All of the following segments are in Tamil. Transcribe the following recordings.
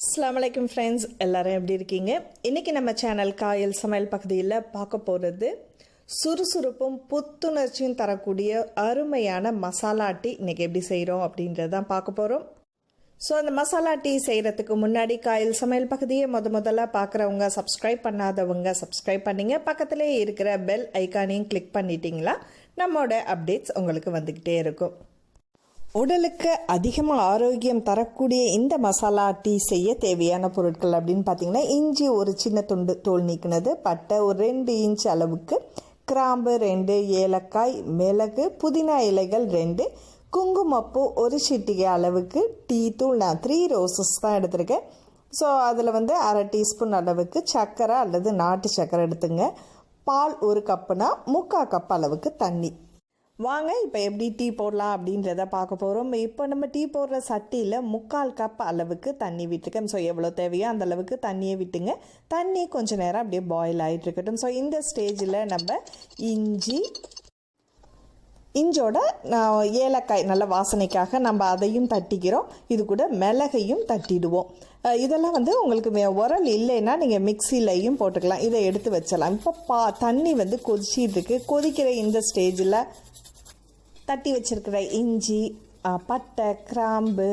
அஸ்லாம் ஃப்ரெண்ட்ஸ் எல்லோரும் எப்படி இருக்கீங்க? இன்றைக்கி நம்ம சேனல் காயல் சமையல் பகுதியில் பார்க்க போகிறது சுறுசுறுப்பும் புத்துணர்ச்சியும் தரக்கூடிய அருமையான மசாலா டீ இன்றைக்கி எப்படி செய்கிறோம் அப்படின்றது தான் பார்க்க போகிறோம் ஸோ அந்த மசாலா டீ செய்கிறதுக்கு முன்னாடி காயல் சமையல் பகுதியை முத முதல்ல பார்க்குறவங்க சப்ஸ்கிரைப் பண்ணாதவங்க சப்ஸ்கிரைப் பண்ணிங்க. பக்கத்துலேயே இருக்கிற பெல் ஐக்கானையும் கிளிக் பண்ணிட்டீங்களா? நம்மளோட அப்டேட்ஸ் உங்களுக்கு வந்துக்கிட்டே இருக்கும். உடலுக்கு அதிகமாக ஆரோக்கியம் தரக்கூடிய இந்த மசாலா டீ செய்ய தேவையான பொருட்கள் அப்படின்னு பார்த்தீங்கன்னா இஞ்சி ஒரு சின்ன துண்டு தோல் நீக்கினது பட்டை ஒரு ரெண்டு இன்ச் அளவுக்கு கிராம்பு ரெண்டு ஏலக்காய் மிளகு புதினா இலைகள் ரெண்டு குங்குமப்பூ ஒரு சிட்டிகை அளவுக்கு டீ தூள் நான் த்ரீ ரோசஸ் தான் எடுத்திருக்கேன். ஸோ அதில் வந்து அரை டீஸ்பூன் அளவுக்கு சர்க்கரை அல்லது நாட்டு சர்க்கரை எடுத்துங்க. பால் ஒரு கப்புனா முக்கால் கப் அளவுக்கு தண்ணி. வாங்க இப்போ எப்படி டீ போடலாம் அப்படின்றத பார்க்க போகிறோம் இப்போ நம்ம டீ போடுற சட்டியில் முக்கால் கப் அளவுக்கு தண்ணி விட்டுருக்கோம் ஸோ எவ்வளோ தேவையோ அந்த அளவுக்கு தண்ணியை விட்டுங்க. தண்ணி கொஞ்சம் நேரம் அப்படியே பாயில் ஆகிட்டு இருக்கட்டும். ஸோ இந்த ஸ்டேஜில் நம்ம இஞ்சி இஞ்சோட நான் ஏலக்காய் நல்ல வாசனைக்காக நம்ம அதையும் தட்டிக்கிறோம். இது கூட மிளகையும் தட்டிடுவோம். இதெல்லாம் வந்து உங்களுக்கு உரல் இல்லைன்னா நீங்கள் மிக்சிலையும் போட்டுக்கலாம். இதை எடுத்து வச்சிடலாம். இப்போ பா தண்ணி வந்து கொதிச்சிட்டுருக்கு கொதிக்கிற இந்த ஸ்டேஜில் தட்டி வச்சிருக்கிற இஞ்சி பட்டை கிராம்பு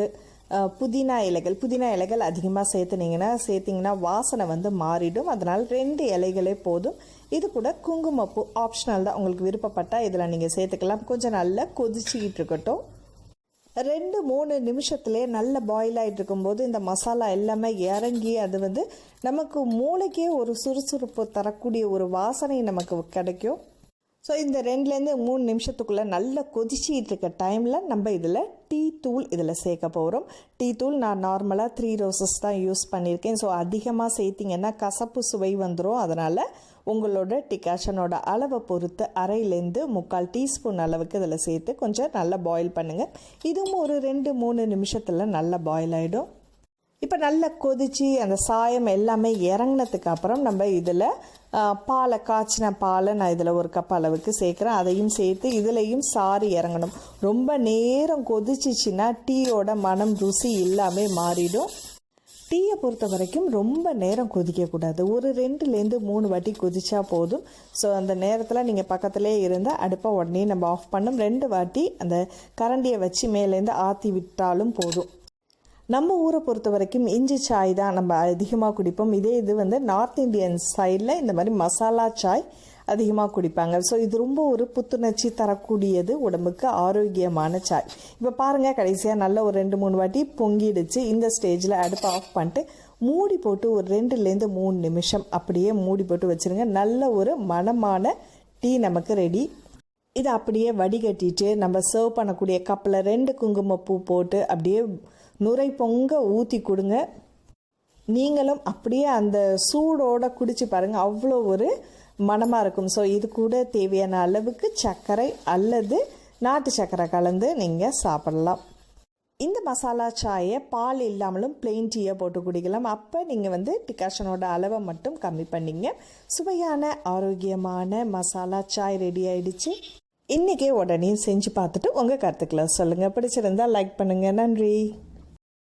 புதினா இலைகள் புதினா இலைகள் அதிகமாக சேர்த்துனீங்கன்னா சேர்த்திங்கன்னா வாசனை வந்து மாறிடும். அதனால் ரெண்டு இலைகளே போதும். இது கூட குங்குமப்பூ ஆப்ஷனல் தான். உங்களுக்கு விருப்பப்பட்டால் இதில் நீங்கள் சேர்த்துக்கலாம். கொஞ்சம் நல்லா கொதிச்சிக்கிட்டு இருக்கட்டும். ரெண்டு மூணு நிமிஷத்துலேயே நல்ல பாயில் ஆகிட்டு இருக்கும்போது இந்த மசாலா எல்லாமே இறங்கி அது வந்து நமக்கு மூளைக்கே ஒரு சுறுசுறுப்பு தரக்கூடிய ஒரு வாசனை நமக்கு கிடைக்கும். ஸோ இந்த ரெண்டுலேருந்து மூணு நிமிஷத்துக்குள்ளே நல்லா கொதிச்சிட்டு இருக்க டைமில் நம்ம இதில் டீ தூள் இதில் சேர்க்க போகிறோம். டீ தூள் நான் நார்மலாக த்ரீ ரோசஸ் தான் யூஸ் பண்ணியிருக்கேன். ஸோ அதிகமாக சேர்த்திங்கன்னா கசப்பு சுவை வந்துடும் அதனால் உங்களோட டிகாஷனோட அளவை பொறுத்து அரையிலேருந்து முக்கால் டீஸ்பூன் அளவுக்கு இதில் சேர்த்து கொஞ்சம் நல்லா பாயில் பண்ணுங்கள் இதுவும் ஒரு ரெண்டு மூணு நிமிஷத்தில் நல்லா பாயில் ஆகிடும் இப்போ நல்லா கொதிச்சு அந்த சாயம் எல்லாமே இறங்கினதுக்கு அப்புறம் நம்ம இதில் பாலை காய்ச்சின பாலை நான் இதில் ஒரு கப் அளவுக்கு சேர்க்குறேன். அதையும் சேர்த்து இதுலேயும் சாறு இறங்கணும். ரொம்ப நேரம் கொதிச்சிச்சின்னா டீயோட மனம் ருசி எல்லாமே மாறிடும். டீயை பொறுத்த வரைக்கும் ரொம்ப நேரம் கொதிக்கக்கூடாது. ஒரு ரெண்டுலேருந்து மூணு வாட்டி கொதிச்சா போதும். ஸோ அந்த நேரத்தில் நீங்கள் பக்கத்துலேயே இருந்தால் அடுப்பை உடனே நம்ம ஆஃப் பண்ணும். ரெண்டு வாட்டி அந்த கரண்டியை வச்சு மேலேருந்து ஆற்றி விட்டாலும் போதும். நம்ம ஊரை பொறுத்த வரைக்கும் இஞ்சி சாய் தான் நம்ம அதிகமாக குடிப்போம். இதே இது வந்து நார்த் இந்தியன் சைடில் இந்த மாதிரி மசாலா சாய் அதிகமாக குடிப்பாங்க. ஸோ இது ரொம்ப ஒரு புத்துணர்ச்சி தரக்கூடியது உடம்புக்கு ஆரோக்கியமான சாய். இப்போ பாருங்கள் கடைசியாக நல்ல ஒரு ரெண்டு மூணு வாட்டி பொங்கிடுச்சு. இந்த ஸ்டேஜில் அடுப்பை ஆஃப் பண்ணிட்டு மூடி போட்டு ஒரு ரெண்டுலேருந்து மூணு நிமிஷம் அப்படியே மூடி போட்டு வச்சுருங்க. நல்ல ஒரு மனமான டீ நமக்கு ரெடி இதை அப்படியே வடிகட்டிட்டு நம்ம சர்வ் பண்ணக்கூடிய கப்பில் ரெண்டு குங்குமப்பூ போட்டு அப்படியே நுரை பொங்க ஊற்றி கொடுங்க. நீங்களும் அப்படியே அந்த சூடோட குடிச்சு பாருங்கள் அவ்வளோ ஒரு மனமாக இருக்கும். ஸோ இது கூட தேவையான அளவுக்கு சர்க்கரை அல்லது நாட்டு சர்க்கரை கலந்து நீங்கள் சாப்பிடலாம். இந்த மசாலா சாயை பால் இல்லாமலும் பிளெயின் டீயை போட்டு குடிக்கலாம். அப்போ நீங்கள் வந்து டிகாஷனோட அளவை மட்டும் கம்மி பண்ணிங்க. சுவையான ஆரோக்கியமான மசாலா சாய் ரெடி ஆயிடுச்சு. இன்றைக்கே உடனே செஞ்சு பார்த்துட்டு உங்கள் கருத்துக்களை சொல்லுங்கள் பிடிச்சிருந்தா லைக் பண்ணுங்கள் நன்றி.